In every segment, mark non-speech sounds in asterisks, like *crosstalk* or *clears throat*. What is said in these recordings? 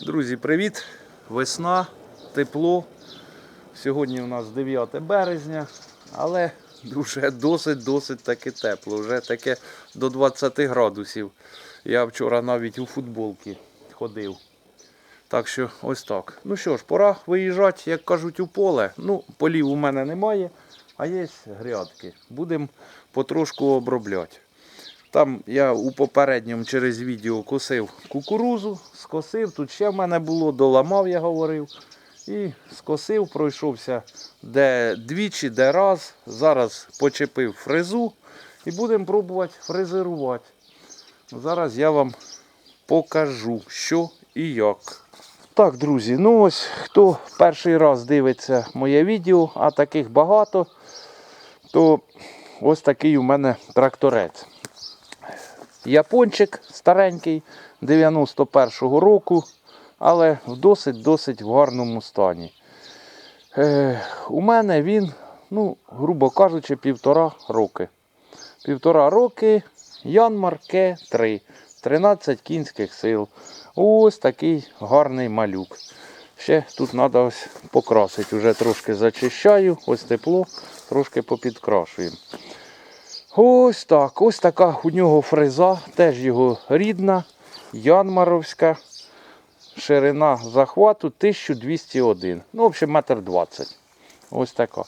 Друзі, привіт! Весна, тепло. Сьогодні у нас 9 березня, але вже досить-досить таки тепло. Вже таке до 20 градусів. Я вчора навіть у футболці ходив. Так що ось так. Ну що ж, пора виїжджати, як кажуть, у поле. Ну, полів у мене немає, а є грядки. Будемо потрошку обробляти. Там я у попередньому через відео косив кукурузу, скосив. Тут ще в мене було, доламав, я говорив. І скосив, пройшовся де двічі, де раз. Зараз почепив фрезу і будемо пробувати фрезерувати. Зараз я вам покажу, що і як. Так, друзі, ну ось хто перший раз дивиться моє відео, а таких багато, то ось такий у мене тракторець. Япончик старенький 91-го року, але в досить-досить в гарному стані. Е, у мене він, ну, грубо кажучи, півтора роки. Півтора роки Янмар К3, 13 кінських сил. Ось такий гарний малюк. Ще тут треба ось покрасити. Уже трошки зачищаю, ось тепло, трошки попідкрашуємо. Ось так. Ось така у нього фреза, теж його рідна, Янмаровська. Ширина захвату 1201. Ну, в общем, метр 20. Ось така.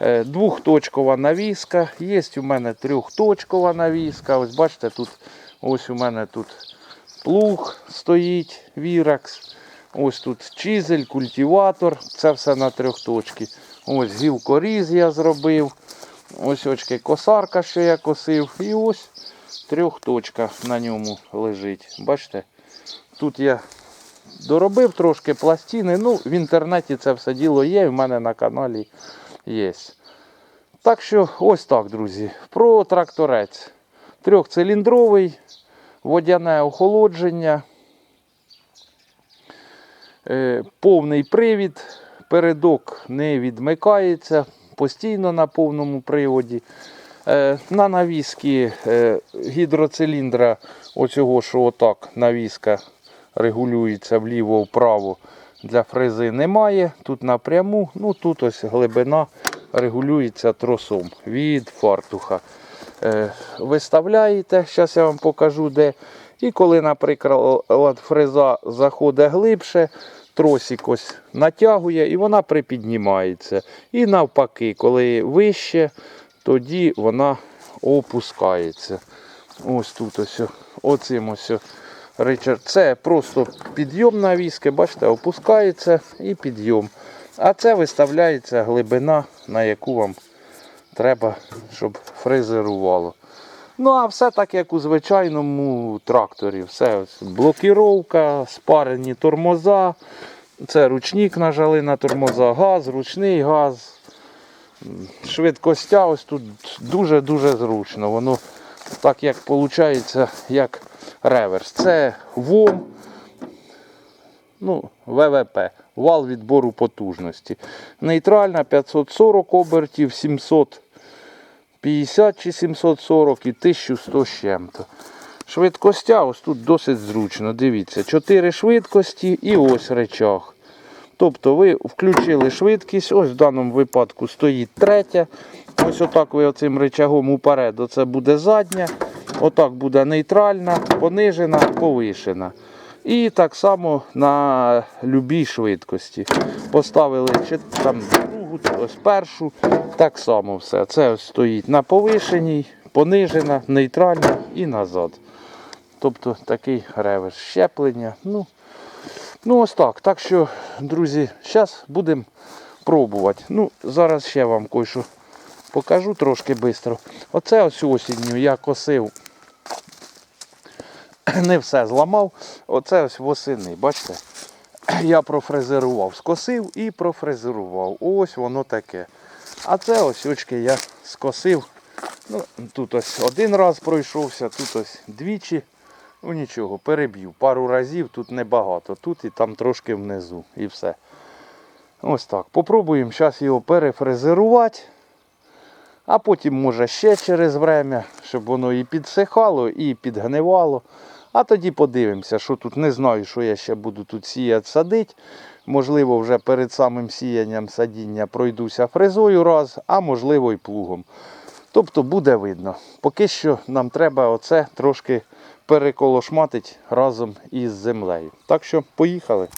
Е, Двохточкова навіска. Є у мене трьохточкова навіска. Ось бачите, тут ось у мене тут плуг стоїть, віракс. Ось тут чизель, культиватор. Це все на трьохточки. Ось гілкоріз я зробив. Ось очки косарка, що я косив. І ось трьохточка на ньому лежить. Бачите? Тут я доробив трошки пластини. Ну, в інтернеті це все діло є, в мене на каналі є. Так що ось так, друзі. Про тракторець. Трьохциліндровий, водяне охолодження, е, повний привід, передок не відмикається, постійно на повному приводі. Е, На навіски е, гідроциліндра, оцього, що отак навіска регулюється вліво-вправо для фрези немає. Тут напряму, ну тут ось глибина регулюється тросом від фартуха. Е, Виставляєте, зараз я вам покажу де. І коли, наприклад, фреза заходить глибше, тросик ось натягує і вона припіднімається. І навпаки, коли вище, тоді вона опускається. Ось тут ось оцим ось Ричард. Це просто підйом на віски, бачите, опускається і підйом. А це виставляється глибина, на яку вам треба, щоб фрезерувало. Ну, а все так, як у звичайному тракторі. Все ось блокіровка, спарені тормоза. Це ручник нажали на тормоза, газ, ручний газ. Швидкостя ось тут дуже-дуже зручно. Воно так як виходить, як реверс. Це ВОМ, ну, ВВП, вал відбору потужності. Нейтральна 540 обертів, 750 чи 740 і 1100 з чим-то. Швидкостя ось тут досить зручно. Дивіться, 4 швидкості і ось речах. Тобто ви включили швидкість, ось в даному випадку стоїть третя. Ось отак ви оцим речагом уперед, оце буде задня. Отак буде нейтральна, понижена, повишена. І так само на любій швидкості. Поставили там другу, ось першу, так само все. Це ось стоїть на повишеній, понижена, нейтральна і назад. Тобто такий реверс щеплення. Ну, ну ось так. Так що, друзі, зараз будемо пробувати. Ну, Зараз ще вам кое-що покажу трошки швидко. Оце ось осінню я косив не все зламав. Оце ось восени, бачите? *clears throat* Я профрезерував, скосив і профрезерував. Ось воно таке. А це ось очки я скосив. Ну, Тут ось один раз пройшовся, тут ось двічі. Ну нічого, переб'ю. Пару разів, тут небагато. Тут і там трошки внизу. І все. Ось так. Попробуємо зараз його перефрезерувати. А потім може ще через время, щоб воно і підсихало, і підгнивало. А тоді подивимося, що тут не знаю, що я ще буду тут сіяти, садити. Можливо, вже перед самим сіянням садіння пройдуся фрезою раз, а можливо і плугом. Тобто буде видно. Поки що нам треба оце трошки переколошматить разом із землею. Так що поїхали.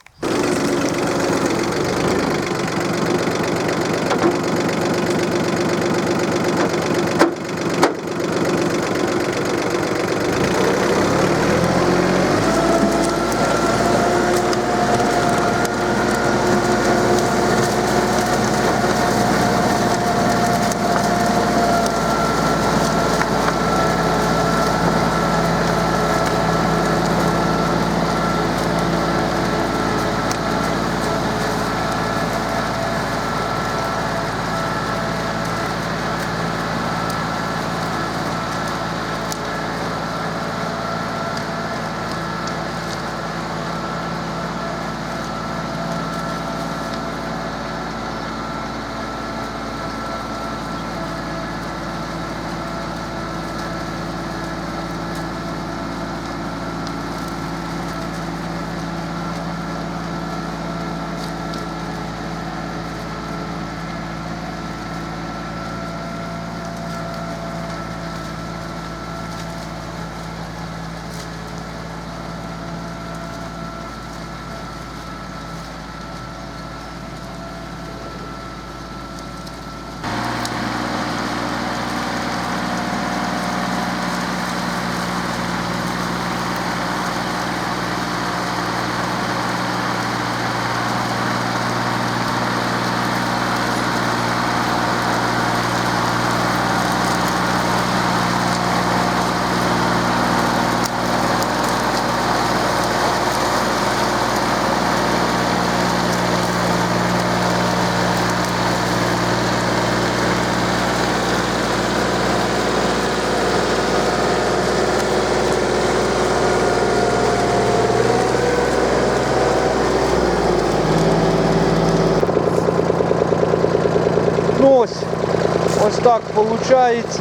Ось так виходить.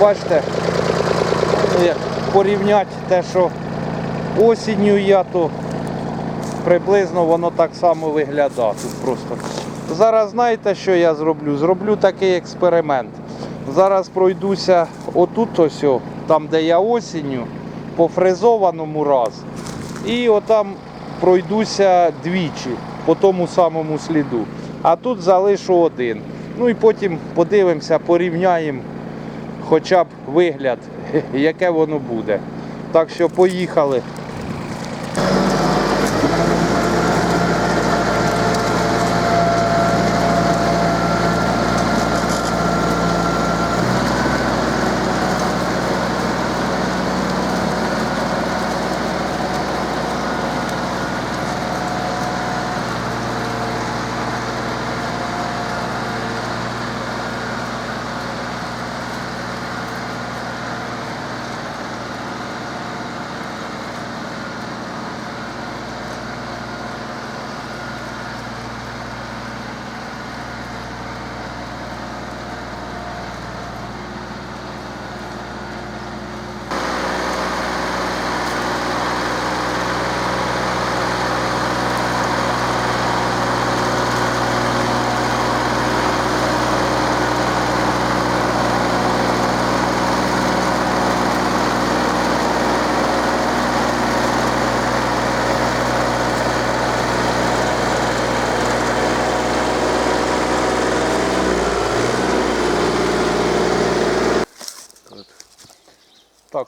Бачите, ну, як порівняти те, що осінню я, то приблизно воно так само виглядає тут просто. Зараз знаєте, що я зроблю? Зроблю такий експеримент. Зараз пройдуся отут ось, там де я осінню, по фрезованому раз. І отам пройдуся двічі по тому самому сліду. А тут залишу один. Ну і потім подивимося, порівняємо хоча б вигляд, *laughs* яке воно буде. Так що поїхали.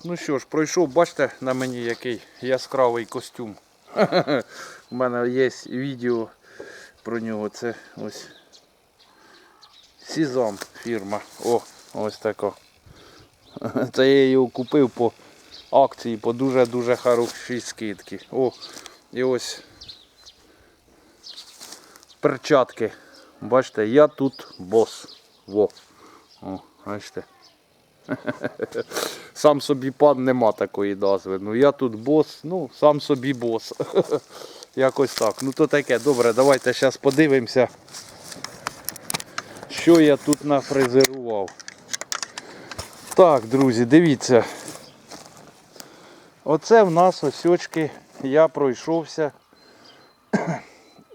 Ну що ж, пройшов, бачите на мені який яскравий костюм. *laughs* У мене є відео про нього. Це ось Сізам фірма. О, ось тако. *laughs* Це я його купив по акції по дуже-дуже хорошій скидці. О, і ось перчатки. Бачите, я тут бос. Во. О, бачите. *laughs* Сам собі пан нема такої назви. Ну я тут бос, ну сам собі бос. *laughs* Якось так. Ну то таке, добре, давайте зараз подивимося, що я тут нафрезерував. Так, друзі, дивіться. Оце в нас осьочки. Я пройшовся *clears throat*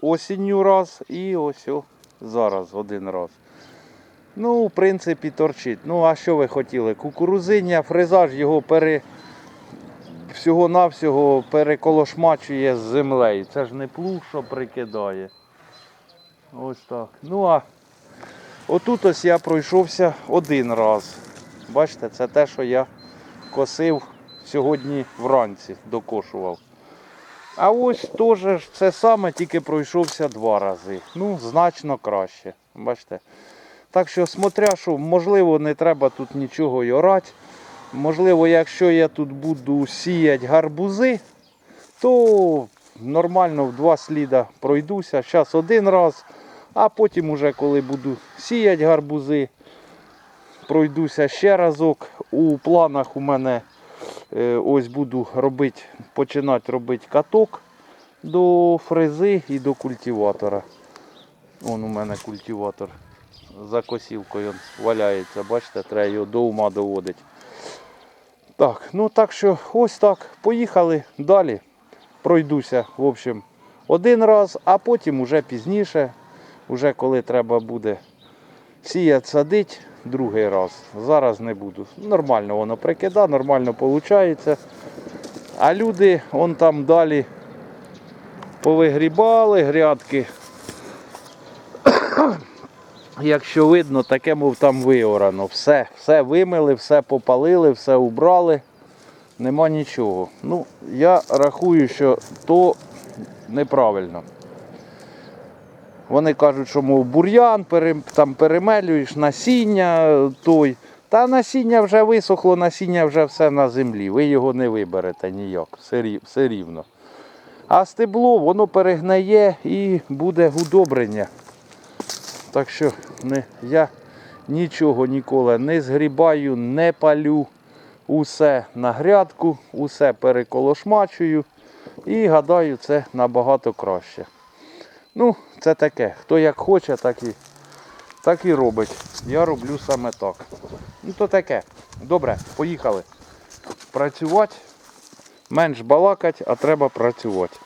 осінню раз і ось о, зараз один раз. Ну, в принципі, торчить. Ну, а що ви хотіли? Кукурузиння, фрезаж його пере... всього-навсього переколошмачує з землею. Це ж не плуг, що прикидає. Ось так. Ну а отут ось я пройшовся один раз. Бачите, це те, що я косив сьогодні вранці, докошував. А ось теж це саме, тільки пройшовся два рази. Ну, значно краще. Бачите. Так що, смотря, що можливо не треба тут нічого й орати. Можливо, якщо я тут буду сіяти гарбузи, то нормально в два сліда пройдуся. Зараз один раз, а потім уже коли буду сіяти гарбузи, пройдуся ще разок. У планах у мене е, ось буду робити, починати робити каток до фрези і до культиватора. Вон у мене культиватор за косілкою валяється, бачите, треба його до ума доводити. Так, ну так що ось так. Поїхали далі. Пройдуся, в общем, один раз, а потім уже пізніше, уже коли треба буде сіяти, садити, другий раз. Зараз не буду. Нормально воно прикида, нормально виходить. А люди он там далі повигрібали грядки. Якщо видно, таке мов там виорано. Все, все вимили, все попалили, все убрали. Нема нічого. Ну, я рахую, що то неправильно. Вони кажуть, що мов бур'ян, там перемелюєш насіння той. Та насіння вже висохло, насіння вже все на землі. Ви його не виберете ніяк, все рівно. А стебло воно перегнає і буде удобрення. Так що не, я нічого ніколи не згрібаю, не палю. Усе на грядку, усе переколошмачую і гадаю, це набагато краще. Ну, це таке. Хто як хоче, так і, так і робить. Я роблю саме так. Ну то таке. Добре, поїхали. Працювати. Менш балакать, а треба працювати.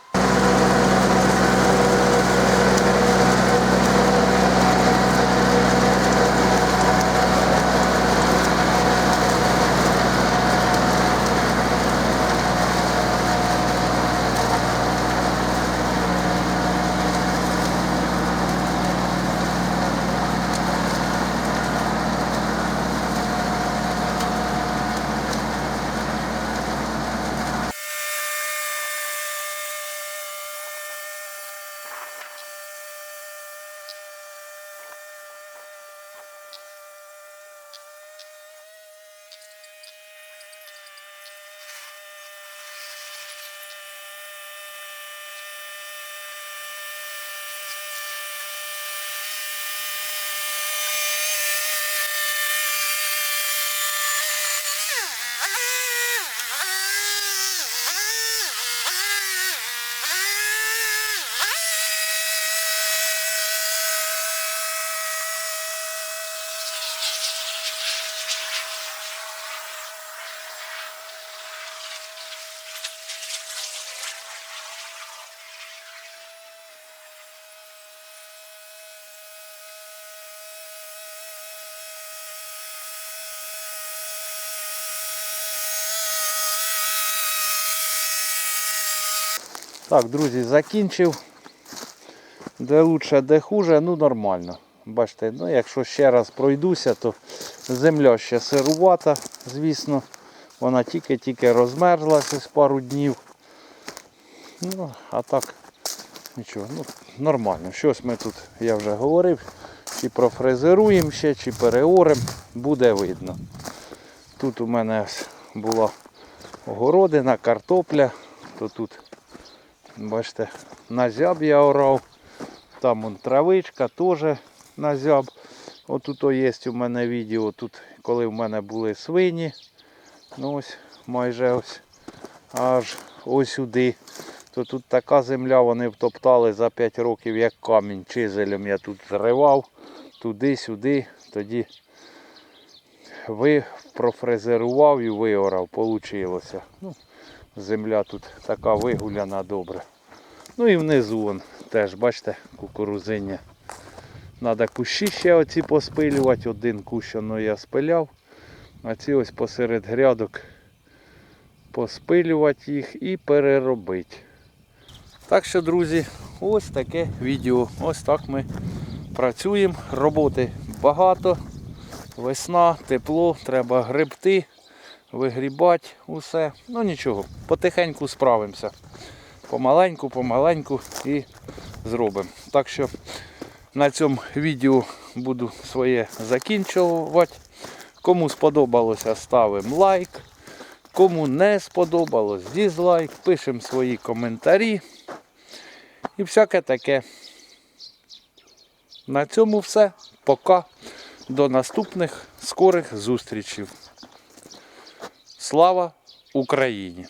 Так, друзі, закінчив. Де лучше, де хуже, ну нормально. Бачите, ну якщо ще раз пройдуся, то земля ще сирувата, звісно. Вона тільки-тільки розмерзлася з пару днів. Ну, а так, нічого, ну нормально. Щось ми тут, я вже говорив, чи профрезеруємо ще, чи переоремо, буде видно. Тут у мене була огородина, картопля, то тут Бачите, на зяб я орав. Там вон травичка теж на зяб. Отут є у мене відео, тут коли в мене були свині. Ну ось майже ось аж ось сюди. То тут така земля вони втоптали за 5 років, як камінь чизелем я тут зривав туди-сюди. Тоді ви профрезерував і виорав, получилося. Ну, Земля тут така вигуляна добре. Ну і внизу вон теж, бачите, кукурузиння. Треба кущі ще оці поспилювати. Один кущ воно я спиляв. А ці ось посеред грядок поспилювати їх і переробити. Так що, друзі, ось таке відео. Ось так ми працюємо. Роботи багато. Весна, тепло, треба гребти, вигрібати усе. Ну нічого, потихеньку справимося. Помаленьку, помаленьку і зробимо. Так що на цьому відео буду своє закінчувати. Кому сподобалося, ставимо лайк. Кому не сподобалось, дізлайк, пишемо свої коментарі. І всяке таке. На цьому все. Пока. До наступних скорих зустрічей. Слава Україні!